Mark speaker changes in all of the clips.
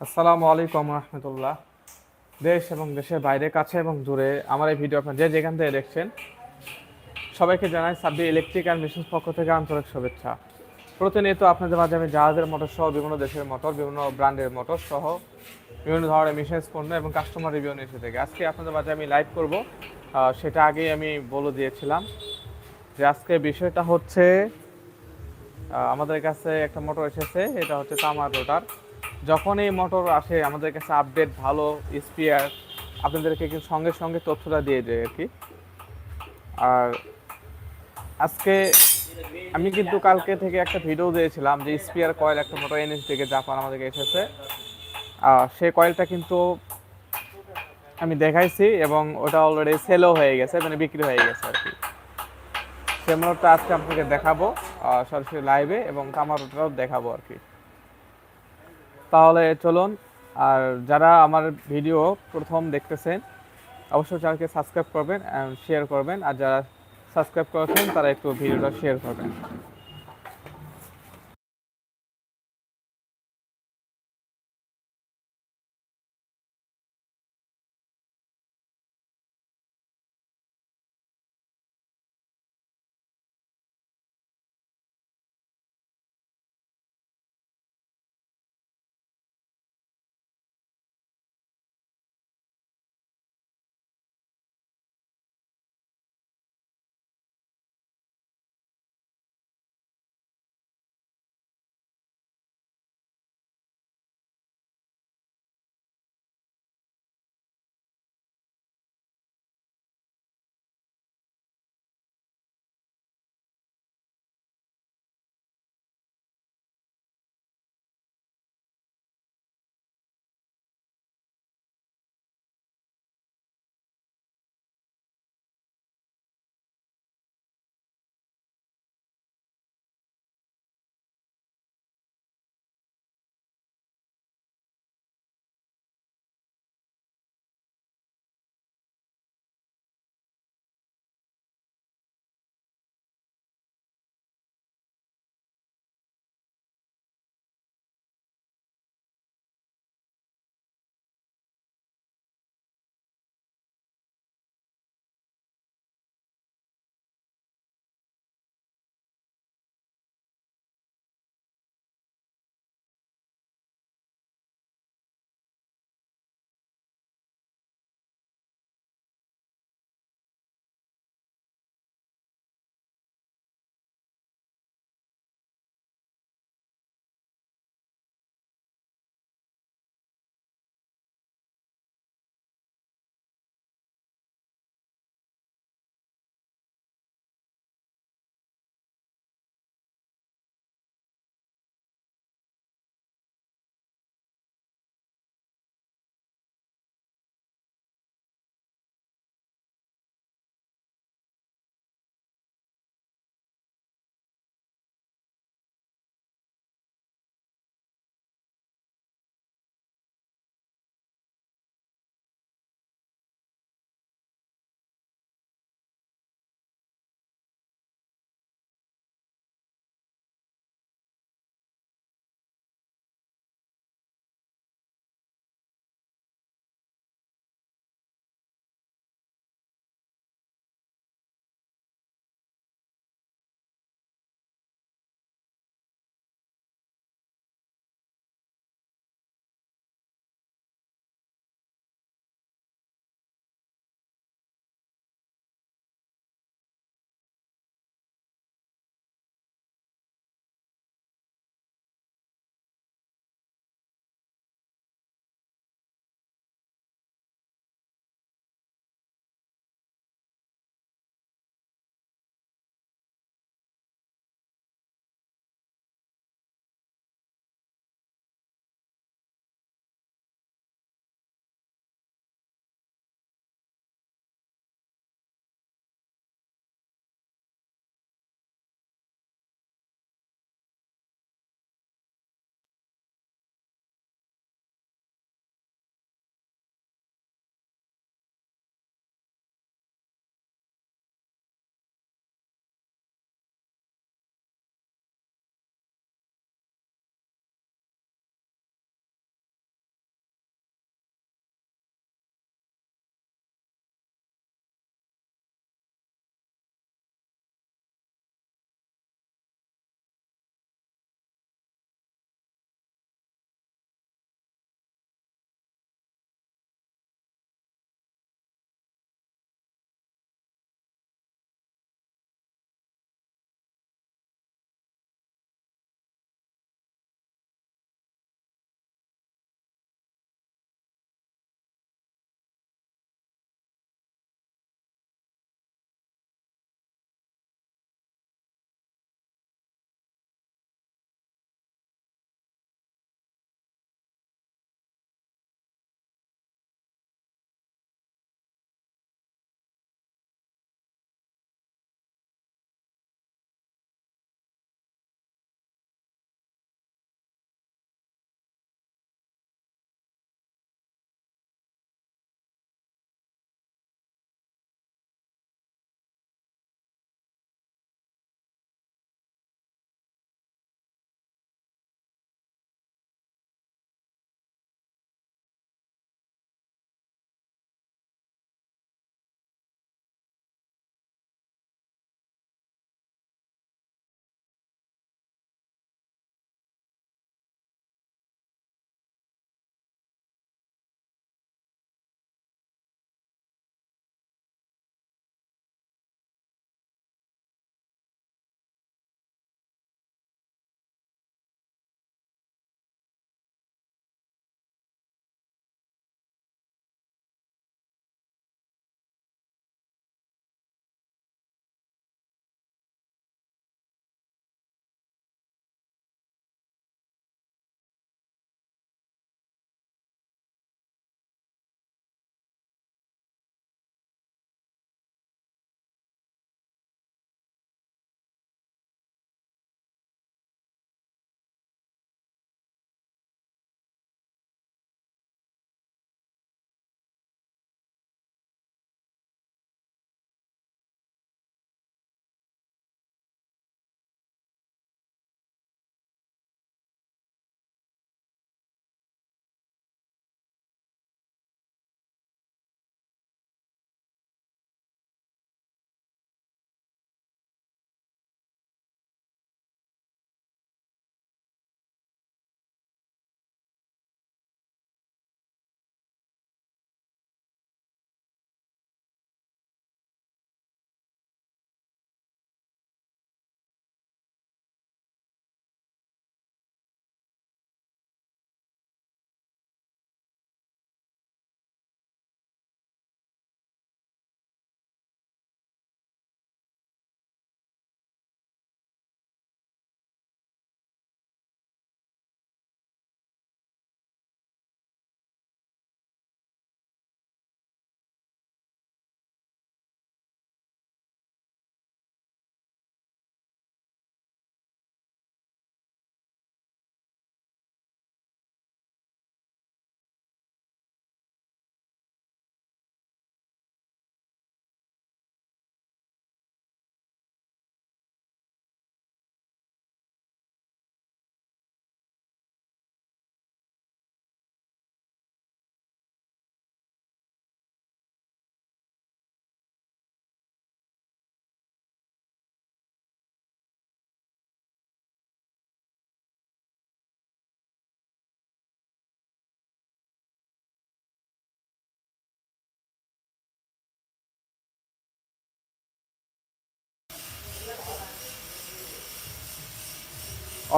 Speaker 1: আসসালামু আলাইকুম রহমতুল্লাহ। দেশ এবং দেশের বাইরে, কাছে এবং দূরে আমার এই ভিডিও আপনার যে যেখান থেকে দেখছেন, সবাইকে জানাই সাব্বির ইলেকট্রিক অ্যান্ড মেশিন পক্ষ থেকে আন্তরিক শুভেচ্ছা। প্রতিনিয়ত আপনাদের মাঝে আমি জাহাজের মোটর সহ বিভিন্ন দেশের মোটর বিভিন্ন ব্র্যান্ডের মোটর সহ বিভিন্ন ধরনের মেশিনস পণ্য এবং কাস্টমার রিভিউ নিয়ে এসে থেকে। আজকে আপনাদের মাঝে আমি লাইভ করব। সেটা আগেই আমি বলে দিয়েছিলাম যে আজকে বিষয়টা হচ্ছে আমাদের কাছে একটা মোটর এসেছে, এটা হচ্ছে তামার রোটার যখন এই মোটর আসে, আমাদের কাছে আপডেট ভালো স্পিয়ার আপনাদেরকে কিন্তু সঙ্গে সঙ্গে তথ্যটা দিয়ে দেয় আর কি। আর আজকে আমি কিন্তু কালকে থেকে একটা ভিডিও দিয়েছিলাম যে স্পিয়ার কয়েল একটা মোটর এনএস থেকে জাপান আমাদেরকে এসেছে। সেই কয়েলটা কিন্তু আমি দেখাইছি এবং ওটা অলরেডি সেলও হয়ে গেছে মানে বিক্রি হয়ে গেছে আর কি। সেই মোটরটা আজকে আপনাকে দেখাবো সরাসরি লাইভে এবং তামার রোটারও দেখাবো আর কি। তাহলে চলুন, আর যারা আমার ভিডিও প্রথম দেখতেছেন, অবশ্যই চ্যানেলকে সাবস্ক্রাইব করবেন অ্যান্ড শেয়ার করবেন, আর যারা সাবস্ক্রাইব করেছেন তারা একটু ভিডিওটা শেয়ার করবেন।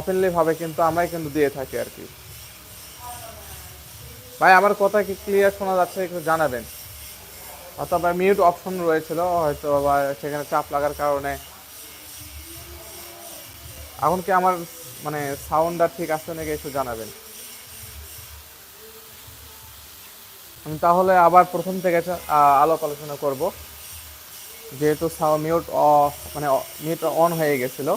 Speaker 1: ওপেনলি ভাবে কিন্তু আমরাই কিন্তু দিয়ে থাকি আর কি। ভাই, আমার কথা কি ক্লিয়ার শোনা যাচ্ছে একটু জানাবেন। অথবা মিউট অপশন রয়েছিল, হয়তো বা সেখানে চাপ লাগার কারণে। এখন কি আমার মানে সাউন্ডটা ঠিক আছে নাকি একটু জানাবেন? আমি তাহলে আবার প্রথম থেকে আলাপ আলোচনা করব। যেহেতু মিউট মানে মিউট অন হয়ে গেছিল।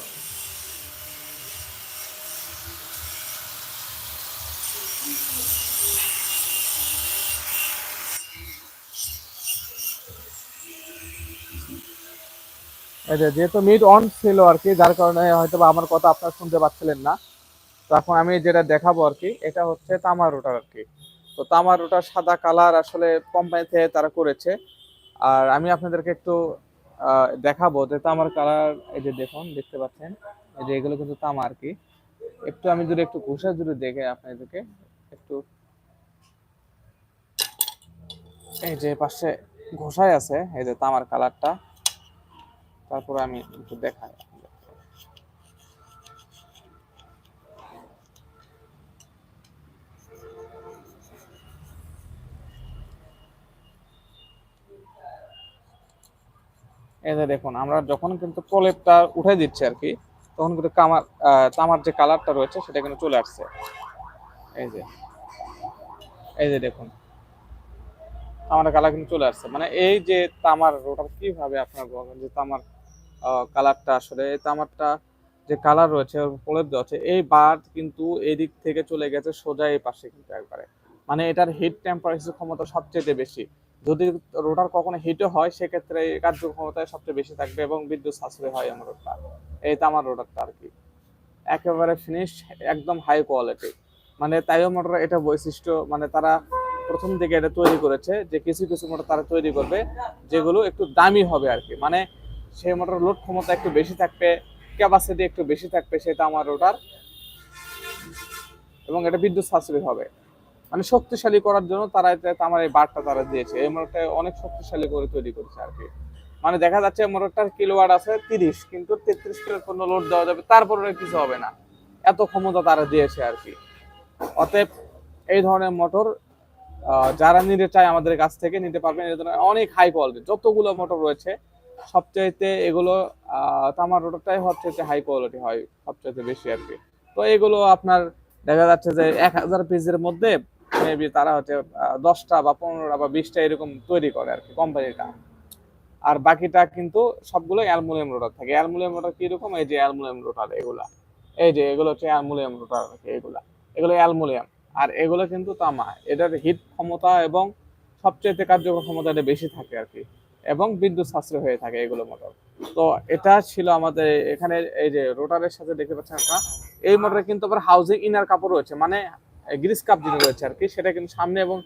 Speaker 1: যেহেতু মিট অন ছিল আর কি, যার কারণে হয়তো আমার কথা আপনারা শুনতে পাচ্ছিলেন না। তো এখন আমি যেটা দেখাবো আর কি, এটা হচ্ছে তামার রোটার আর কি। তো তামার রোটার সাদা কালার আসলে কোম্পানি থেকে তারা করেছে। আর আমি আপনাদেরকে একটু দেখাবো যে তামার কালার, এই যে দেখুন, দেখতে পাচ্ছেন? এই যে এগুলো কিন্তু তামা আর কি। একটু আমি যদি একটু ঘুষা যদি দেখে আপনাদেরকে, একটু। এই যে পাশে ঘষাই আছে, এই যে তামার কালারটা। তারপরে আমি একটু দেখাই। যে দেখুন, আমরা যখন কিন্তু প্রলেপটা উঠে দিচ্ছি আর কি, তখন কিন্তু কামার তামার যে কালারটা রয়েছে, সেটা কিন্তু চলে আসছে। এই যে এই যে দেখুন, তামার কালার কিন্তু চলে আসছে। মানে এই যে তামার ওটা কীভাবে আপনার যে তামার কালারটা আসলে, এই তামারটা যে কালার রয়েছে প্রলেপ আছে, এই বার কিন্তু এই দিক থেকে চলে গেছে সোজা এই পাশে কিন্তু একবারে। মানে এটার হিট টেম্পারেচার ক্ষমতা সবচেয়ে বেশি। যদি রোটার কখনো হিটও হয়, সেক্ষেত্রে এই কার্যক্ষমতায় সবচেয়ে বেশি থাকবে এবং বিদ্যুৎ সাশ্রয় হয় আমার রোডটা এই তামার রোটারটা আর কি। একেবারে ফিনিশ একদম হাই কোয়ালিটি মানে তাইও মোটর এটা বৈশিষ্ট্য মানে তারা প্রথম দিকে এটা তৈরি করেছে যে কিছু কিছু মোটর তারা তৈরি করবে, যেগুলো একটু দামি হবে আর কি। মানে সেই মোটর লোড ক্ষমতা একটু বেশি থাকবে ক্যাপাসিটি একটু বেশি থাকবে, সেটা আমার রোটার এবং এটা বিদ্যুৎ সাশ্রয়ী হবে। মানে শক্তিশালী করার জন্য তারা আমার এই বারটা তারা দিয়েছে। এই মোটরটা অনেক শক্তিশালী করে তৈরি করেছে আর কি। মানে দেখা যাচ্ছে মোটরটার কিলোওয়াট আছে তিরিশ, কিন্তু তেত্রিশ কিলোর পণ্য লোড দেওয়া যাবে তারপরে কিছু হবে না। এত ক্ষমতা তারা দিয়েছে আর কি। অতএব এই ধরনের মোটর যারা নিতে চায় আমাদের কাছ থেকে নিতে পারবেন এই ধরনের অনেক হাই কোয়ালিটি যতগুলো মোটর রয়েছে সবচাইতে এগুলো তামার রোটরটাই সবচাইতে হাই কোয়ালিটি হয়, সবচাইতে বেশি আর কি। তো এগুলো আপনার দেখা যাচ্ছে যে এক হাজার পিসের মধ্যে মেবি তারা হচ্ছে দশটা বা পনেরোটা বা বিশটা এরকম তৈরি করে আর কি কোম্পানিটা আর বাকিটা কিন্তু সবগুলো অ্যালুমিনিয়াম রোটার থাকে। অ্যালুমিনিয়াম রোটার কীরকম? এই যে অ্যালুমিনিয়াম রোটার এগুলা। এই যে এগুলো হচ্ছে অ্যালুমিনিয়াম রোটার আর কি এগুলা। এগুলো অ্যালুমিনিয়াম। আর এগুলো কিন্তু তামা। এটার হিট ক্ষমতা এবং সবচেয়ে কার্যকর ক্ষমতা এটা বেশি থাকে আর কি। এবং বিদ্যুৎ সাশ্রয় হয়ে থাকে এগুলো মোটর তো এটা ছিল আমাদের এখানে এই যে রোটারের সাথে দেখতে পাচ্ছেন আপনারা, এই মোটরে কিন্তু আবার হাউজিং ইনার কাপড় রয়েছে মানে গ্রিস কাপ যেটা রয়েছে আর কি, সেটা কিন্তু সামনে এবং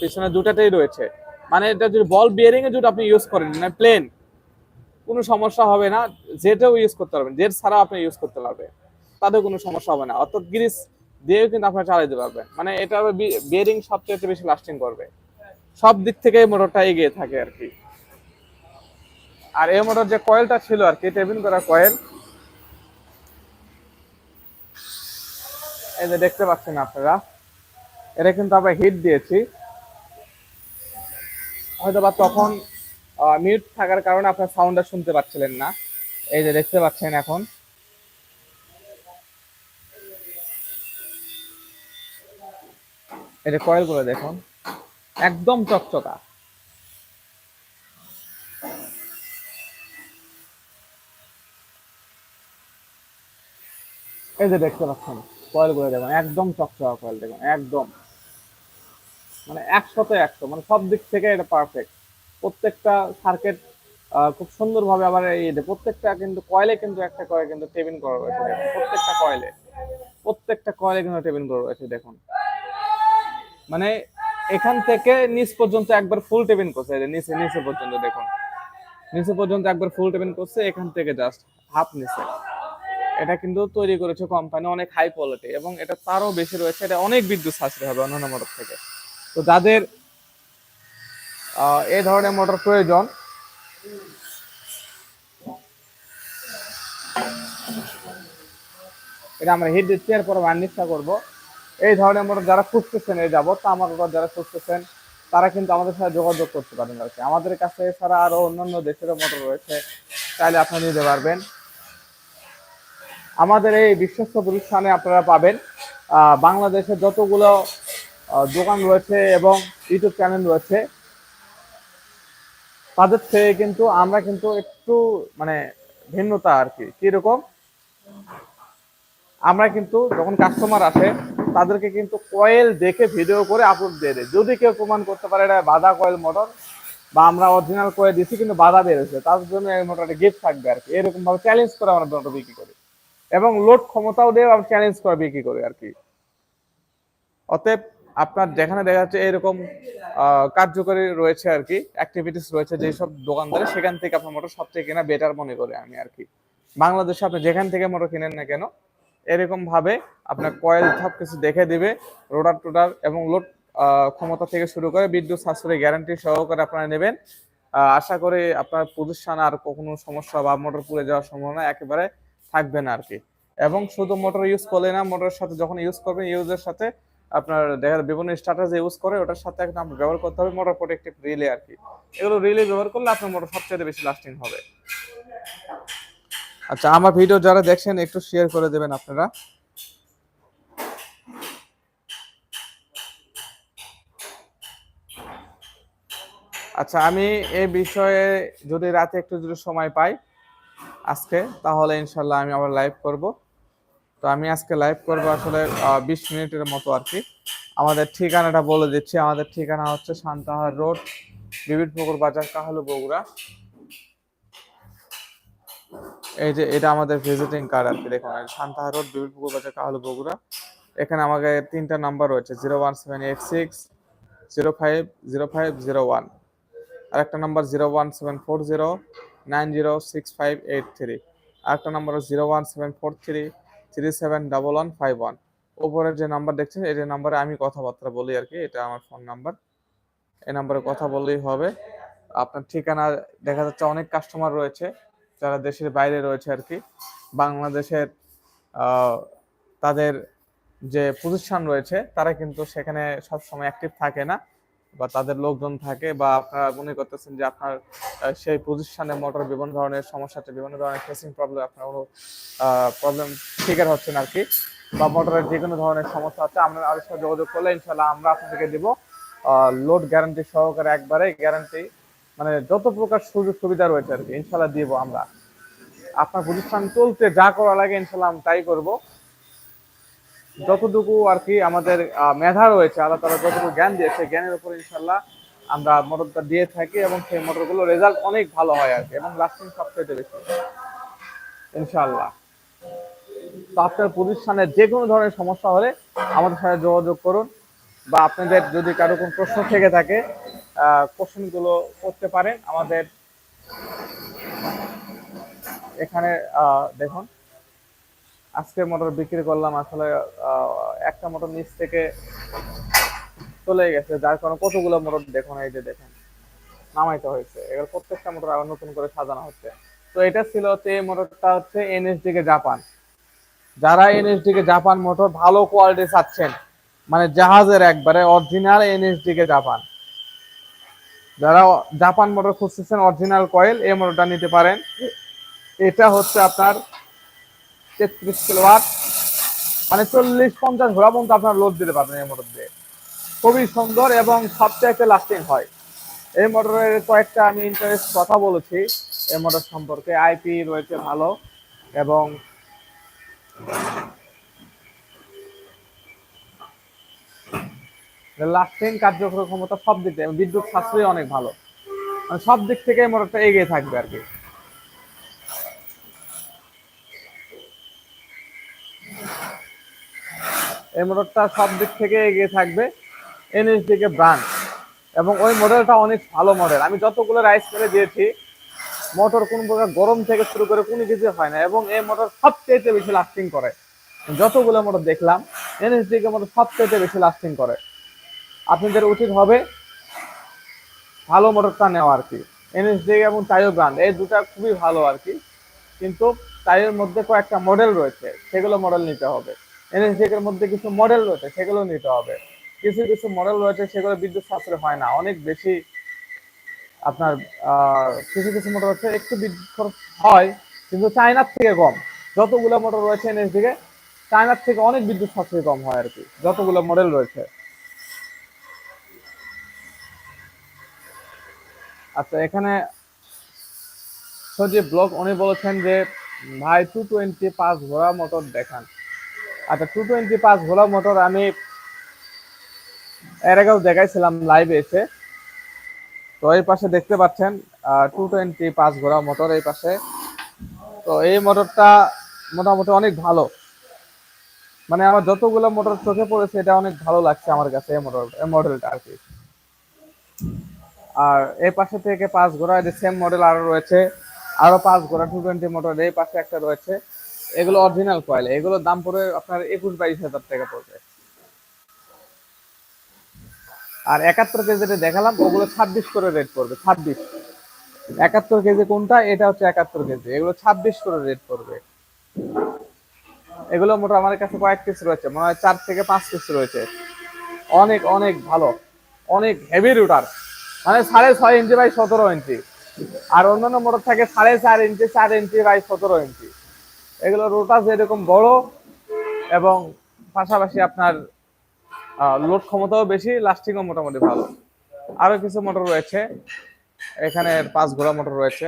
Speaker 1: পিছনে দুটাতেই রয়েছে। মানে এটা যদি বল বিয়ারিং এ যদি আপনি ইউজ করেন মানে প্লেন কোনো সমস্যা হবে না জেটেও ইউজ করতে পারবেন জেট ছাড়াও আপনি ইউজ করতে পারবেন তাতে কোনো সমস্যা হবে না। অর্থাৎ গ্রিস দিয়েও কিন্তু আপনার চালাতে পারবেন। মানে এটা বিয়ারিং সবচেয়ে বেশি লাস্টিং করবে। সব দিক থেকে মোটরটা এগিয়ে থাকে আর কি। আর এই মোটর যে কয়েলটা ছিল আর কি টেবিল করা কয়েল এই যে দেখতে পাচ্ছেন আপনারা, এটা কিন্তু আমরা হিট দিয়েছি। হয়তো বা তখন মিউট থাকার কারণে আপনার সাউন্ডটা শুনতে পাচ্ছিলেন না। এই যে দেখতে পাচ্ছেন এখন। এই যে কয়েল দেখুন, একদম চকচকা। এই যে দেখতে পাচ্ছেন কয়েলগুলো দেখুন, একদম চকচকা কয়েল দেখুন, একদম। মানে একশোতে একশো মানে সব দিক থেকে এটা পারফেক্ট প্রত্যেকটা সার্কিট খুব সুন্দরভাবে আবার এই প্রত্যেকটা কিন্তু কয়েলে কিন্তু একটা করে কিন্তু টেবিন করা রয়েছে প্রত্যেকটা কয়েলে। প্রত্যেকটা কয়েলে কিন্তু টেবিন করা রয়েছে দেখুন। মানে এখান থেকে নিচ পর্যন্ত একবার ফুল টেবিন করছে নিচে নিচে পর্যন্ত দেখুন। নিচে পর্যন্ত একবার ফুল টেবিন করছে, এখান থেকে জাস্ট হাফ নিচে। এটা কিন্তু তৈরি করেছে কোম্পানি অনেক হাই কোয়ালিটি এবং এটা তারও বেশি রয়েছে, এটা অনেক বিদ্যুৎ সাশ্রয় হবে অন্যান্য মোটর থেকে। তো যাদের এই ধরনের মোটর প্রয়োজন, এটা আমরা হিট দিচ্ছি, এরপর বার্নিশটা করব। এই ধরনের মোটর যারা খুঁজতেছেন এই যাবত তো আমার উপর যারা খুঁজতেছেন, তারা কিন্তু আমাদের সাথে যোগাযোগ করতে পারেন আর কি। আমাদের কাছে এছাড়া আরও অন্যান্য দেশেরও মোটর রয়েছে চাইলে আপনারা নিতে পারবেন। আমাদের এই বিশ্বস্ত প্রতিষ্ঠানে আপনারা পাবেন আহ, বাংলাদেশের যতগুলো দোকান রয়েছে এবং ইউটিউব চ্যানেল রয়েছে। তাদের থেকে কিন্তু আমরা কিন্তু একটু মানে ভিন্নতা আর কি। কীরকম? আমরা কিন্তু যখন কাস্টমার আসে তাদেরকে কিন্তু কয়েল দেখে ভিডিও করে আপলোড দিয়ে দেয়। যদি কেউ প্রমাণ করতে পারে এটা বাধা কয়েল মোটর বা আমরা অরিজিনাল কয়েল দিচ্ছি কিন্তু বাধা বেরোছে তার জন্য এই মোটরটা গিফট থাকবে আর কি। এরকমভাবে চ্যালেঞ্জ করে আমরা মোটর বিক্রি করি। এবং লোড ক্ষমতাও দিয়ে চ্যালেঞ্জ করে বিক্রি করি আর কি। অতএব আপনার যেখানে দেখা যাচ্ছে এরকম কার্যকরী রয়েছে আর কি অ্যাক্টিভিটিস রয়েছে যেসব দোকানদারে, সেখান থেকে আপনার মোটর সবচেয়ে কেনা বেটার মনে করি আমি আর কি। বাংলাদেশে আপনি যেখান থেকে মোটর কিনেন না কেন এরকম ভাবে আপনার কয়েল সব কিছু দেখে দিবে রোডার টোডার এবং লোড ক্ষমতা থেকে শুরু করে বিদ্যুৎ সাশ্রয় গ্যারান্টি সহকারে আপনারা নেবেন। আশা করি আপনার প্রতিষ্ঠান আর কখনো সমস্যা বা মোটর পুড়ে যাওয়ার সম্ভাবনা একেবারে থাকবে না আর কি এবং শুধু মোটর ইউজ করলে না, মোটরের সাথে যখন ইউজ করবেন ইউজের সাথে আপনার দেখা বিভিন্ন স্টার্টার যে ইউজ করে, ওটার সাথে আপনার ব্যবহার করতে হবে মোটর প্রোটেক্টিভ রিলে আর কি এগুলো রিলে ব্যবহার করলে আপনার মোটর সবচেয়ে বেশি লাস্টিং হবে। আচ্ছা আমার ভিডিও যারা দেখছেন, একটু শেয়ার করে দেবেন আপনারা। আচ্ছা আমি এই বিষয়ে যদি রাতে একটু যদি সময় পাই আজকে, তাহলে ইনশাল্লাহ আমি আবার লাইভ করব। তো আমি আজকে লাইভ করব আসলে বিশ মিনিটের মতো আর কি। আমাদের ঠিকানাটা বলে দিচ্ছি। আমাদের ঠিকানা হচ্ছে শান্তাহার রোড বিবিধ পুকুর বাজার, কাহালু বগুড়া। এই যে, এটা আমাদের ভিজিটিং কার্ড আর কি, দেখুন, এই সান্তাহার রোড বিবিধ পুকুর বাজার, কাহালু বগুড়া। এখানে আমাকে তিনটা নাম্বার রয়েছে zero one seven eight six zero five zero five zero one আরেকটা number zero one seven four zero nine zero six five eight three. আরেকটা number zero one seven four three three seven double one five one. উপরের যে number দেখছেন, এই নাম্বারে আমি কথাবার্তা বলি আর কি, এটা আমার ফোন নাম্বার এই নাম্বারে কথা বললেই হবে। আপনার ঠিকানা দেখা যাচ্ছে অনেক কাস্টমার রয়েছে, যারা দেশের বাইরে রয়েছে আর কি। বাংলাদেশের তাদের যে প্রতিষ্ঠান রয়েছে, তারা কিন্তু সেখানে সব সময় অ্যাক্টিভ থাকে না। বা তাদের লোকজন থাকে বা আপনারা মনে করতেছেন যে আপনার সেই প্রতিষ্ঠানে মোটর বিভিন্ন ধরনের সমস্যা আছে, বিভিন্ন ধরনের ফেসিং প্রবলেম আপনার কোনো প্রবলেম শিকার হচ্ছেন আর কি বা মোটরের যে কোনো ধরনের সমস্যা আছে আমরা আমাদের সাথে যোগাযোগ করলে ইনশাল্লাহ আমরা আপনাদেরকে দিব লোড গ্যারান্টি সহকারে একবারে গ্যারান্টি মানে যত প্রকার সুযোগ সুবিধা রয়েছে আর কি ইনশাল্লাহ দিব আমরা। আপনার প্রতিষ্ঠান চলতে যা করা লাগে ইনশাল্লাহ আমি তাই করব। যতটুকু আর কি আমাদের মেধা রয়েছে, আল্লাহ তালা যতটুকু জ্ঞান দিয়েছে জ্ঞানের উপর ইনশাল্লাহ আমরা মোটরটা দিয়ে থাকি এবং সেই মোটরগুলো রেজাল্ট অনেক ভালো হয় আর কি এবং লাস্টিং সবচেয়ে বেশি ইনশাল্লাহ তো আপনার প্রতিষ্ঠানের যে কোনো ধরনের সমস্যা হলে আমাদের সাথে যোগাযোগ করুন বা আপনাদের যদি কারও কোনো প্রশ্ন থেকে থাকে কোশ্চেনগুলো করতে পারেন আমাদের এখানে দেখুন। আজকে মোটর বিক্রি করলাম, আসলে একটা মোটর নিচ থেকে চলে গেছে, যার কারণে কতগুলো মোটর দেখুন, এই যে দেখেন, নামাইতে হয়েছে। এবার প্রত্যেকটা মোটর আবার নতুন করে সাজানো হচ্ছে। তো এটা ছিল হচ্ছে, এই মোটরটা হচ্ছে এনএসডি কে জাপান। যারা এনএসডি কে জাপান মোটর ভালো কোয়ালিটি চাচ্ছেন মানে জাহাজের একবারে অরিজিনাল এনএসডি কে জাপান। যারা জাপান মোটর খুঁজতেছেন অরিজিনাল কয়েল এই মোটরটা নিতে পারেন। এটা হচ্ছে আপনার তেত্রিশ কিলোওয়াট মানে চল্লিশ পঞ্চাশ ঘোড়া পর্যন্ত আপনার লোড দিতে পারবেন এই মোটর দিয়ে। খুবই সুন্দর এবং সবচাইতে লাস্টিং হয়। এই মোটরের কয়েকটা আমি ইন্টারেস্ট কথা বলেছি এই মোটর সম্পর্কে। আইপি রয়েছে ভালো এবং লাস্টিং কার্যকর ক্ষমতা সব দিক বিদ্যুৎ সাশ্রয় অনেক ভালো। মানে সব দিক থেকে মোটরটা এগিয়ে থাকবে আর কি। এই মোটরটা সব দিক থেকে এগিয়ে থাকবে এনএসডি কে ব্রান্ড এবং ওই মডেলটা অনেক ভালো মডেল আমি যতগুলো রাইস করে দিয়েছি মোটর কোন প্রকার গরম থেকে শুরু করে কোনো কিছু হয় না। এবং এই মোটর সবচেয়ে বেশি লাস্টিং করে। যতগুলো মোটর দেখলাম এনএসডি কে মোটর সবচেয়ে বেশি লাস্টিং করে। আপনাদের উচিত হবে, ভালো মোটরটা নেওয়া আর কি। এনএসডি এবং টাইও ব্র্যান্ড এই দুটা খুবই ভালো আর কি। কিন্তু টাইয়ের মধ্যে কয়েকটা মডেল রয়েছে, সেগুলো মডেল নিতে হবে। এর মধ্যে কিছু মডেল রয়েছে, সেগুলো নিতে হবে। কিছু কিছু মডেল রয়েছে, সেগুলো বিদ্যুৎ সাশ্রয় হয় না। অনেক বেশি আপনার কিছু কিছু মোটর হচ্ছে একটু বিদ্যুৎ খরচ হয়, কিন্তু চায়নার থেকে কম। যতগুলো মোটর রয়েছে এনএসডি কে চায়নার থেকে অনেক বিদ্যুৎ সাশ্রয় কম হয় আর কি, যতগুলো মডেল রয়েছে। আচ্ছা এখানে সজীব ব্লগ, উনি বলেছেন যে, ভাই টু টোয়েন্টি পাঁচ ঘোড়া মোটর দেখান। আচ্ছা টু টোয়েন্টি পাঁচ ঘোড়া মোটর আমি এর আগেও দেখাইছিলাম লাইভে এসে। তো এই পাশে দেখতে পাচ্ছেন টু টোয়েন্টি পাঁচ ঘোড়া মোটর এই পাশে। তো এই মোটরটা মোটামুটি অনেক ভালো। মানে আমার যতগুলো মোটর চোখে পড়েছে, এটা অনেক ভালো লাগছে আমার কাছে এই মোটর এই মডেলটা আর কি। আর এই পাশে থেকে পাঁচ ঘোড়া যে সেম মডেল আরও রয়েছে। আরও পাঁচ ঘোড়া টু টোয়েন্টি মোটর এই পাশে একটা রয়েছে। এগুলো অরিজিনাল কয়েল এগুলোর দাম পড়বে আপনার একুশ বাইশ হাজার টাকা পড়বে। আর একাত্তর কেজি যেটা দেখালাম, ওগুলো ছাব্বিশ করে রেট পড়বে, ছাব্বিশ। একাত্তর কেজি কোনটা? এটা হচ্ছে একাত্তর কেজি, এগুলো ছাব্বিশ করে রেট পড়বে। এগুলো মোট আমার কাছে কয়েক পিস রয়েছে, মনে হয় চার থেকে পাঁচ পিস রয়েছে। অনেক অনেক ভালো, অনেক হেভি রুটার মানে সাড়ে ছয় ইঞ্চি বাই সতেরো ইঞ্চি। আর অন্যান্য মোটর থাকে সাড়ে চার ইঞ্চি চার ইঞ্চি বাই সতেরো ইঞ্চি। এগুলো রোটার যেরকম বড় এবং পাশাপাশি আপনার লোড ক্ষমতাও বেশি লাস্টিংও মোটামুটি ভালো। আরও কিছু মোটর রয়েছে। এখানে পাঁচ ঘোড়া মোটর রয়েছে।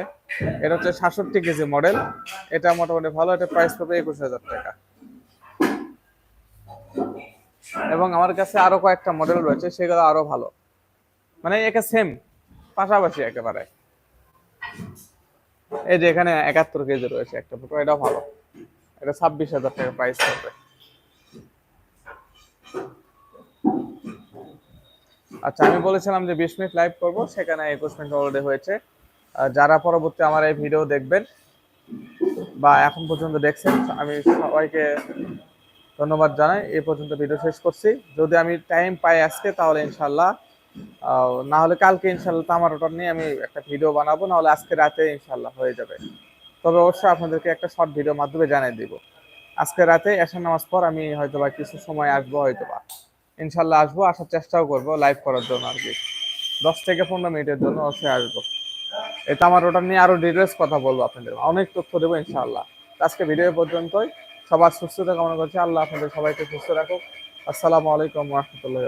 Speaker 1: এটা হচ্ছে সাতষট্টি কেজি মডেল এটা মোটামুটি ভালো। এটা প্রাইস পাবে একুশ হাজার টাকা। এবং আমার কাছে আরও কয়েকটা মডেল রয়েছে, সেগুলো আরও ভালো। মানে একে সেম পাশাপাশি একেবারে। এই যে এখানে একাত্তর কেজি রয়েছে একটা ফটো এটাও ভালো। এটা ছাব্বিশ হাজার টাকা প্রাইস পড়বে আচ্ছা আমি বলেছিলাম যে বিশ মিনিট লাইভ করব, সেখানে একুশ মিনিট অলরেডি হয়েছে। যারা পরবর্তী আমার এই ভিডিও দেখবেন বা এখন পর্যন্ত দেখছেন, আমি সবাইকে ধন্যবাদ জানাই। এই পর্যন্ত ভিডিও শেষ করছি। যদি আমি টাইম পাই আজকে, তাহলে ইনশাল্লাহ না হলে কালকে ইনশাল্লাহ তামার ওটা নিয়ে আমি একটা ভিডিও বানাবো, না হলে আজকে রাতে ইনশাল্লাহ হয়ে যাবে। তবে অবশ্যই আপনাদেরকে একটা শর্ট ভিডিও মাধ্যমে জানিয়ে দিব। আজকে রাতে এশার নামাজ পর আমি হয়তো বা কিছু সময় আসব হয়তো বা ইনশাল্লাহ আসব, আসার চেষ্টাও করব লাইভ করার জন্য আর কি। দশ থেকে পনেরো মিনিটের জন্য অবশ্যই আসব। এটা আমার ওটা নিয়ে আরও ডিটেলস কথা বলব আপনাদের। অনেক তথ্য দেবো ইনশাআল্লাহ আজকে ভিডিও পর্যন্তই। সবার সুস্থতা কামনা করছি। আল্লাহ আপনাদের সবাইকে সুস্থ রাখুক। আসসালামু আলাইকুম রহমতুল্লাহ